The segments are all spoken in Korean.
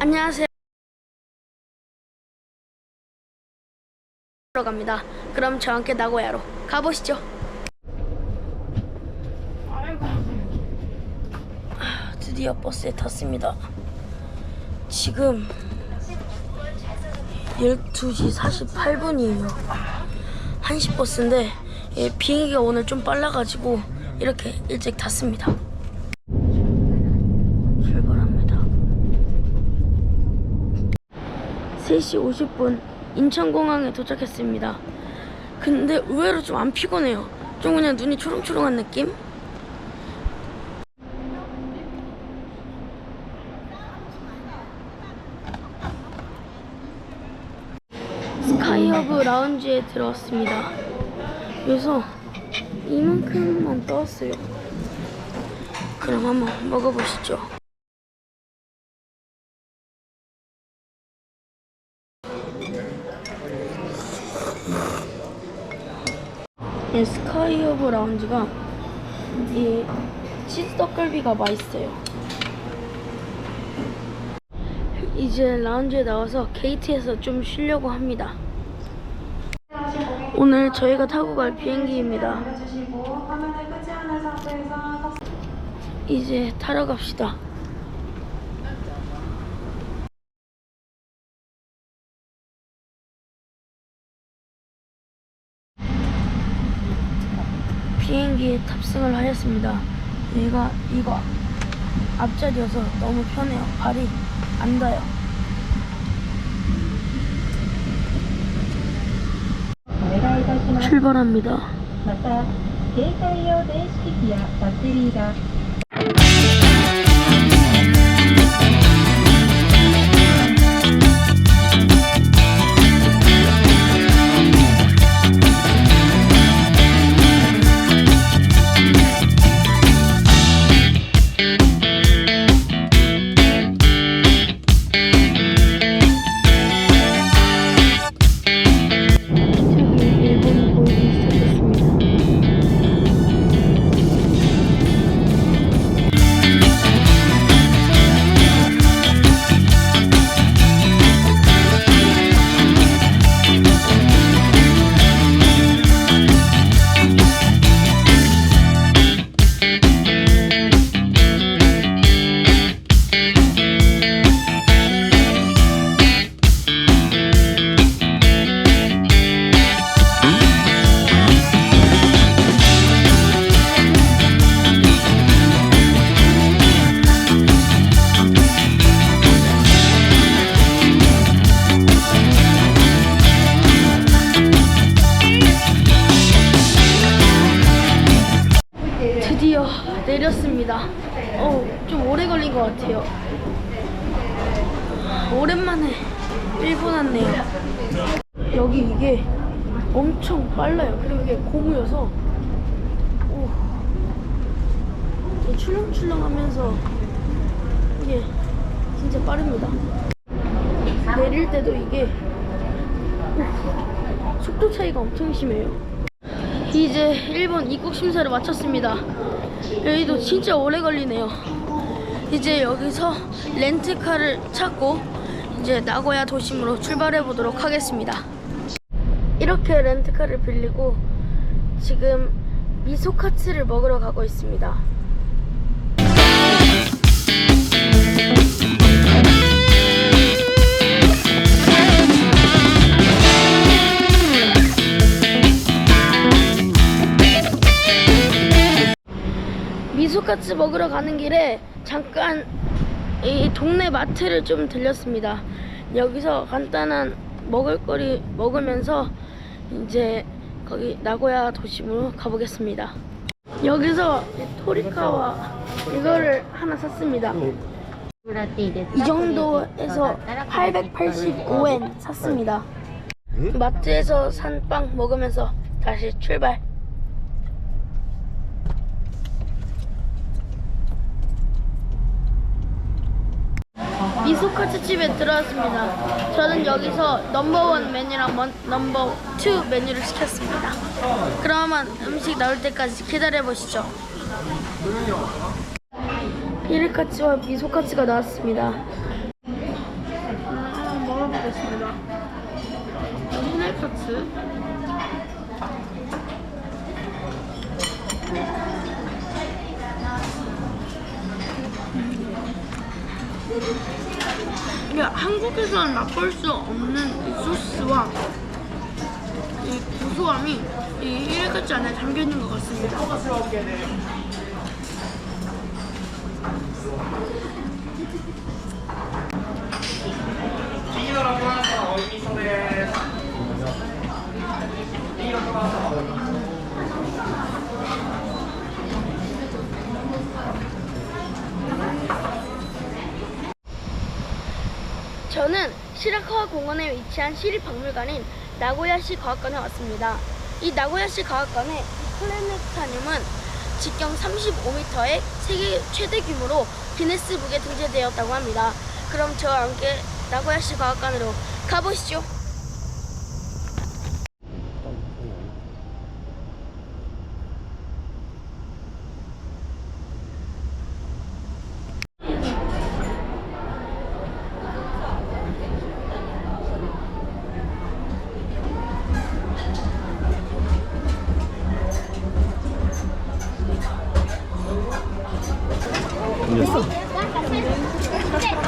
안녕하세요. 갑니다. 그럼 저와 함께 나고야로 가보시죠. 아, 드디어 버스에 탔습니다. 지금 12시 48분이에요. 1시 버스인데 예, 비행기가 오늘 좀 빨라가지고 이렇게 일찍 탔습니다. 3시 50분 인천공항에 도착했습니다. 근데 의외로 좀 안 피곤해요. 좀 그냥 눈이 초롱초롱한 느낌? 스카이허브 라운지에 들어왔습니다. 그래서 이만큼만 떠왔어요. 그럼 한번 먹어보시죠. 이 스카이허브 라운지가 이 치즈 떡갈비가 맛있어요. 이제 라운지에 나와서 게이트에서 좀 쉬려고 합니다. 오늘 저희가 타고 갈 비행기입니다. 이제 타러 갑시다. 구입을 하였습니다. 얘가 이거 앞자리여서 너무 편해요. 발이 안 닿아요. 출발합니다. 오랜만에 일본 왔네요. 여기 이게 엄청 빨라요. 그리고 이게 고무여서 오, 출렁출렁하면서 이게 진짜 빠릅니다. 내릴 때도 이게 오, 속도 차이가 엄청 심해요. 이제 일본 입국 심사를 마쳤습니다. 여기도 진짜 오래 걸리네요. 이제 여기서 렌트카를 찾고 이제 나고야 도심으로 출발해 보도록 하겠습니다. 이렇게 렌트카를 빌리고 지금 미소카츠를 먹으러 가고 있습니다. 미소카츠 먹으러 가는 길에 잠깐 이 동네 마트를 좀 들렸습니다. 여기서 간단한 먹을거리 먹으면서 이제 거기 나고야 도심으로 가보겠습니다. 여기서 이 토리카와 이거를 하나 샀습니다. 이 정도에서 885엔 샀습니다. 마트에서 산 빵 먹으면서 다시 출발. 미소카츠 집에 들어왔습니다. 저는 여기서 넘버원 메뉴랑 먼- 넘버 투 메뉴를 시켰습니다. 그러면 음식 나올 때까지 기다려 보시죠. 피르카츠와 미소카츠가 나왔습니다. 시작하겠습니다. 샤넬 카츠. 이게 한국에서는 맛볼 수 없는 이 소스와 이 고소함이 이 일같이 안에 담겨 있는 것 같습니다. 저는 시라카와 공원에 위치한 시립박물관인 나고야시 과학관에 왔습니다. 이 나고야시 과학관의 플래네타늄은 직경 35m의 세계 최대 규모로 기네스북에 등재되었다고 합니다. 그럼 저와 함께 나고야시 과학관으로 가보시죠. Okay.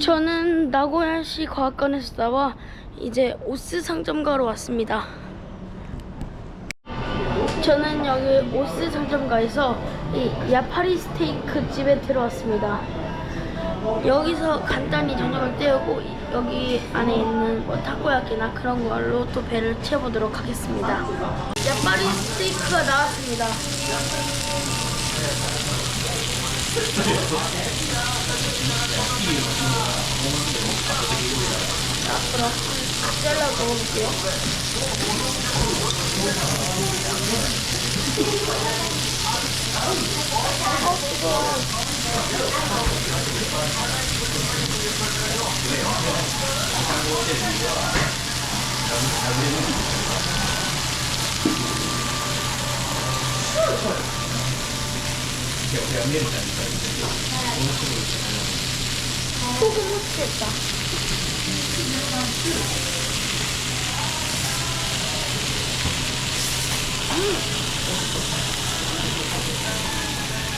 저는 나고야시 과학관에서 나와 이제 오스 상점가로 왔습니다. 저는 여기 오스 상점가에서 이 야파리 스테이크 집에 들어왔습니다. 여기서 간단히 저녁을 때우고 이- 여기 안에 있는 뭐 타코야키나 그런 걸로 또 배를 채워보도록 하겠습니다. 야파리 스테이크가 나왔습니다. 앞으로 잘라 먹어볼게요. 소금 후추했다.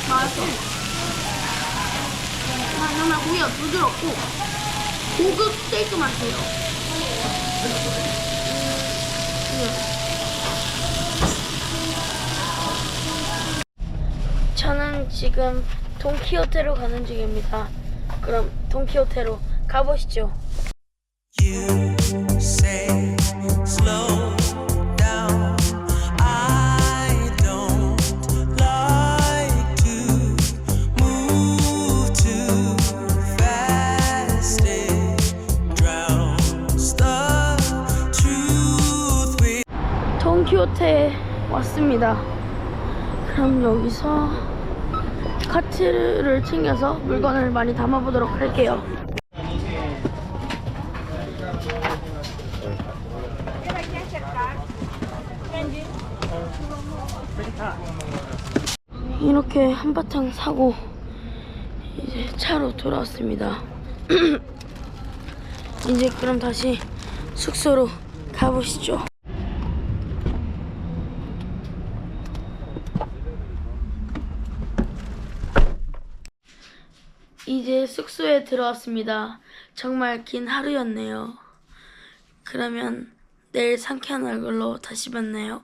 맛있어. 아, 정말 고기가 부드럽고 고급 스테이크 맛이에요. 음, 지금 돈키호테로 가는 중입니다. 그럼 돈키호테로 가보시죠. 돈키호테에 왔습니다. 그럼 여기서 카트를 챙겨서 물건을 많이 담아보도록 할게요. 이렇게 한바탕 사고 이제 차로 돌아왔습니다. 이제 그럼 다시 숙소로 가보시죠. 이제 숙소에 들어왔습니다. 정말 긴 하루였네요. 그러면 내일 상쾌한 얼굴로 다시 만나요.